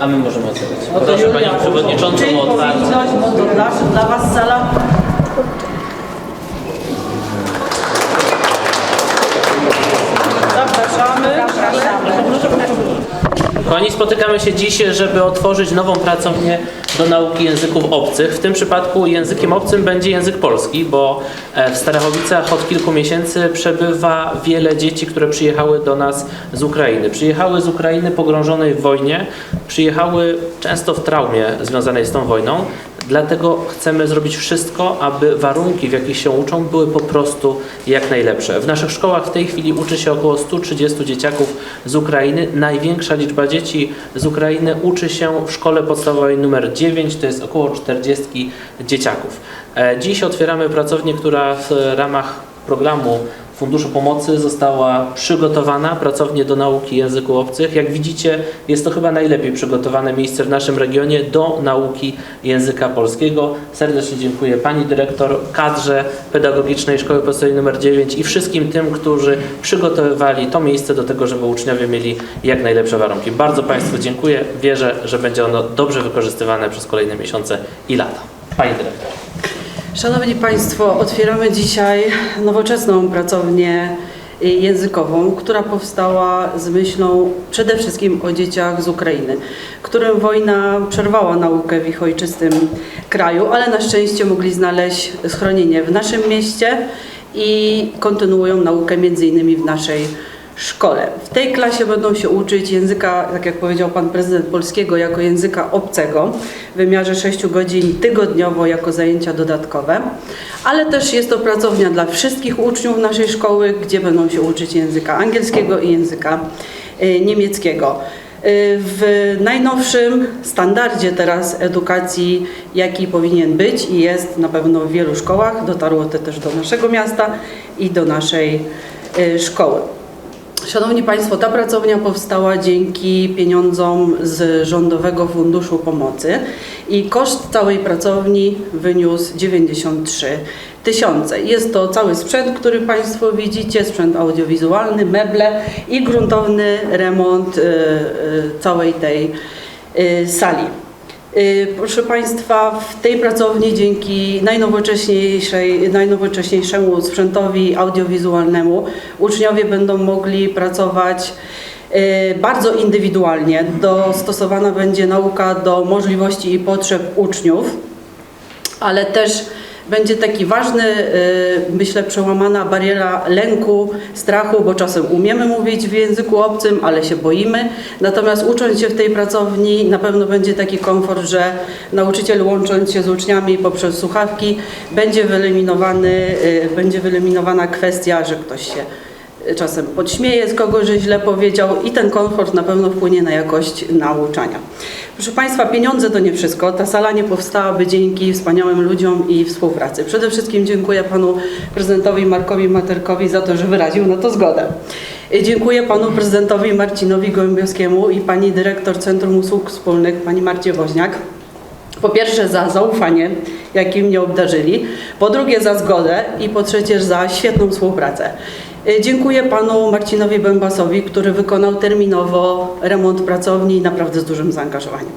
A my możemy ocenić. No to Proszę Panią Przewodniczącą o otwarcie. powinność, no to dla, dla Was sala. Zapraszamy. Kochani, spotykamy się dziś, żeby otworzyć nową pracownię do nauki języków obcych. W tym przypadku językiem obcym będzie język polski, bo e, w Starachowicach od kilku miesięcy przebywa wiele dzieci, które przyjechały do nas z Ukrainy. Przyjechały z Ukrainy pogrążonej w wojnie, przyjechały często w traumie związanej z tą wojną. Dlatego chcemy zrobić wszystko, aby warunki, w jakich się uczą, były po prostu jak najlepsze. W naszych szkołach w tej chwili uczy się około 130 dzieciaków z Ukrainy. Największa liczba dzieci z Ukrainy uczy się w szkole podstawowej numer 9, to jest około 40 dzieciaków. E, Dziś otwieramy pracownię, która w ramach programu Funduszu Pomocy została przygotowana, pracownię do nauki języków obcych. Jak widzicie, jest to chyba najlepiej przygotowane miejsce w naszym regionie do nauki języka polskiego. Serdecznie dziękuję Pani Dyrektor, kadrze pedagogicznej Szkoły Podstawowej nr 9 i wszystkim tym, którzy przygotowywali to miejsce do tego, żeby uczniowie mieli jak najlepsze warunki. Bardzo Państwu dziękuję. Wierzę, że będzie ono dobrze wykorzystywane przez kolejne miesiące i lata. Pani Dyrektor. Szanowni Państwo, otwieramy dzisiaj nowoczesną pracownię językową, która powstała z myślą przede wszystkim o dzieciach z Ukrainy, którym wojna przerwała naukę w ich ojczystym kraju, ale na szczęście mogli znaleźć schronienie w naszym mieście i kontynuują naukę między innymi w naszej szkole. W tej klasie będą się uczyć języka, tak jak powiedział pan prezydent polskiego, jako języka obcego w wymiarze 6 godzin tygodniowo jako zajęcia dodatkowe, ale też jest to pracownia dla wszystkich uczniów naszej szkoły, gdzie będą się uczyć języka angielskiego i języka y, niemieckiego. Y, W najnowszym standardzie teraz edukacji, jaki powinien być i jest na pewno w wielu szkołach, dotarło to też do naszego miasta i do naszej y, szkoły. Szanowni Państwo, ta pracownia powstała dzięki pieniądzom z Rządowego Funduszu Pomocy i koszt całej pracowni wyniósł 93 tysiące. Jest to cały sprzęt, który Państwo widzicie, sprzęt audiowizualny, meble i gruntowny remont y, y, całej tej y, sali. Y, Proszę Państwa, w tej pracowni dzięki najnowocześniejszej, najnowocześniejszemu sprzętowi audiowizualnemu uczniowie będą mogli pracować y, bardzo indywidualnie. Dostosowana będzie nauka do możliwości i potrzeb uczniów, ale też będzie taki ważny, y, myślę, przełamana bariera lęku, strachu, bo czasem umiemy mówić w języku obcym, ale się boimy. Natomiast ucząc się w tej pracowni, na pewno będzie taki komfort, że nauczyciel łącząc się z uczniami poprzez słuchawki, będzie wyeliminowany, y, będzie wyeliminowana kwestia, że ktoś się czasem podśmieje z kogoś, że źle powiedział i ten komfort na pewno wpłynie na jakość nauczania. Proszę Państwa, pieniądze to nie wszystko. Ta sala nie powstałaby dzięki wspaniałym ludziom i współpracy. Przede wszystkim dziękuję Panu Prezydentowi Markowi Materkowi za to, że wyraził na to zgodę. Dziękuję Panu Prezydentowi Marcinowi Gołębiowskiemu i Pani Dyrektor Centrum Usług Wspólnych, Pani Marcie Woźniak. Po pierwsze za zaufanie, jakim mnie obdarzyli, po drugie za zgodę i po trzecie za świetną współpracę. Y, Dziękuję panu Marcinowi Bębasowi, który wykonał terminowo remont pracowni naprawdę z dużym zaangażowaniem.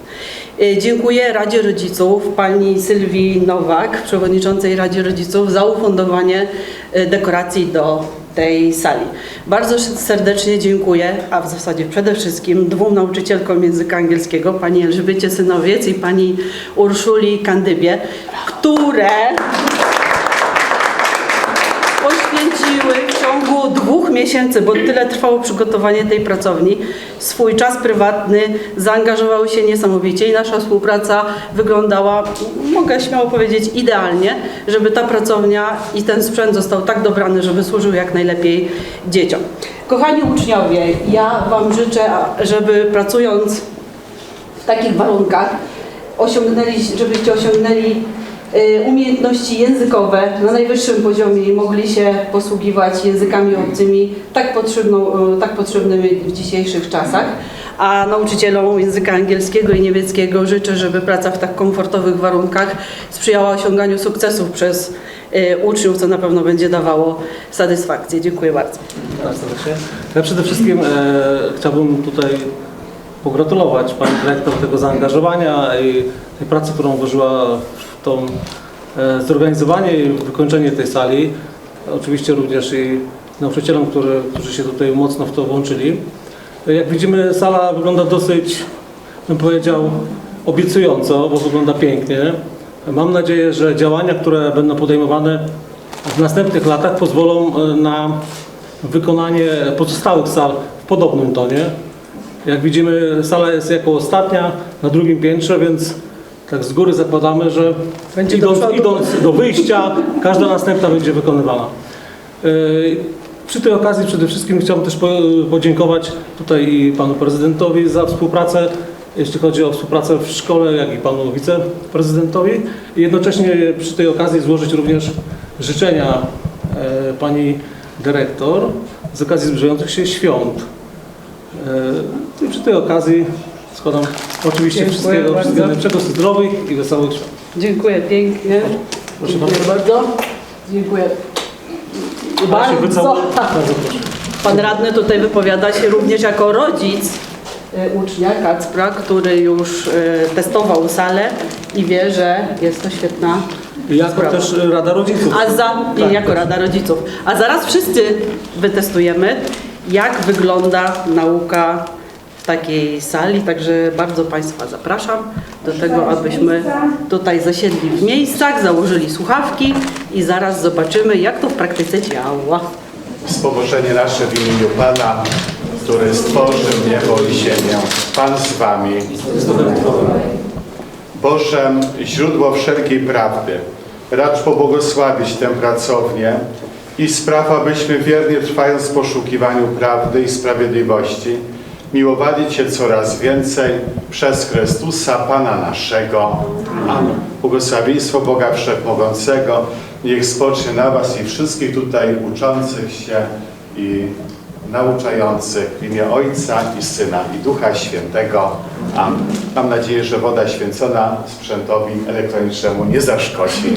Y, Dziękuję Radzie Rodziców, pani Sylwii Nowak, przewodniczącej Radzie Rodziców za ufundowanie y, dekoracji do tej sali. Bardzo serdecznie dziękuję, a w zasadzie przede wszystkim dwóm nauczycielkom języka angielskiego, pani Elżbiecie Synowiec i pani Urszuli Kandybie, które miesięcy, bo tyle trwało przygotowanie tej pracowni, swój czas prywatny, zaangażowały się niesamowicie i nasza współpraca wyglądała, mogę śmiało powiedzieć, idealnie, żeby ta pracownia i ten sprzęt został tak dobrany, żeby służył jak najlepiej dzieciom. Kochani uczniowie, ja Wam życzę, żeby pracując w takich warunkach osiągnęli, żebyście osiągnęli umiejętności językowe na najwyższym poziomie i mogli się posługiwać językami obcymi tak, potrzebną, y, tak potrzebnymi w dzisiejszych czasach. A nauczycielom języka angielskiego i niemieckiego życzę, żeby praca w tak komfortowych warunkach sprzyjała osiąganiu sukcesów przez y, uczniów, co na pewno będzie dawało satysfakcję. Dziękuję bardzo. Ja przede wszystkim e, chciałbym tutaj pogratulować Pani Dyrektor tego zaangażowania i tej pracy, którą włożyła w tą e, zorganizowanie i wykończenie tej sali. Oczywiście również i nauczycielom, którzy się tutaj mocno w to włączyli. Jak widzimy, sala wygląda dosyć, bym powiedział, obiecująco, bo wygląda pięknie. Mam nadzieję, że działania, które będą podejmowane w następnych latach pozwolą e, na wykonanie pozostałych sal w podobnym tonie. Jak widzimy, sala jest jako ostatnia na drugim piętrze, więc tak z góry zakładamy, że Będzie do idąc, przodu. idąc do wyjścia, każda następna będzie wykonywana. Yy, Przy tej okazji przede wszystkim chciałbym też po- podziękować tutaj i panu prezydentowi za współpracę, jeśli chodzi o współpracę w szkole, jak i panu wiceprezydentowi. I jednocześnie przy tej okazji złożyć również życzenia e, pani dyrektor z okazji zbliżających się świąt. E, I przy tej okazji składam oczywiście Dziękuję wszystkiego, bardzo. wszystkiego najlepszego, zdrowych i wesołych świąt. Dziękuję pięknie. Proszę Dziękuję bardzo. Dziękuję. Bardzo. wycałuję. Bardzo proszę. Pan radny tutaj wypowiada się również jako rodzic e, ucznia Kacpra, który już e, testował salę i wie, że jest to świetna I jako sprawa. też Rada Rodziców. A za, Tak, jako tak. Rada Rodziców. A zaraz wszyscy wytestujemy, jak wygląda nauka takiej sali. Także bardzo Państwa zapraszam do tego, abyśmy tutaj zasiedli w miejscach, założyli słuchawki i zaraz zobaczymy, jak to w praktyce działa. Wspomożenie nasze w imieniu Pana, który stworzył niebo i ziemię. Pan z Wami. Bożem, źródło wszelkiej prawdy. Racz pobłogosławić tę pracownię i spraw, abyśmy wiernie trwając w poszukiwaniu prawdy i sprawiedliwości, miłowali Cię coraz więcej przez Chrystusa Pana naszego. Amen. Błogosławieństwo Boga Wszechmogącego niech spocznie na Was i wszystkich tutaj uczących się i nauczających w imię Ojca i Syna i Ducha Świętego. Amen. Mam nadzieję, że woda święcona sprzętowi elektronicznemu nie zaszkodzi.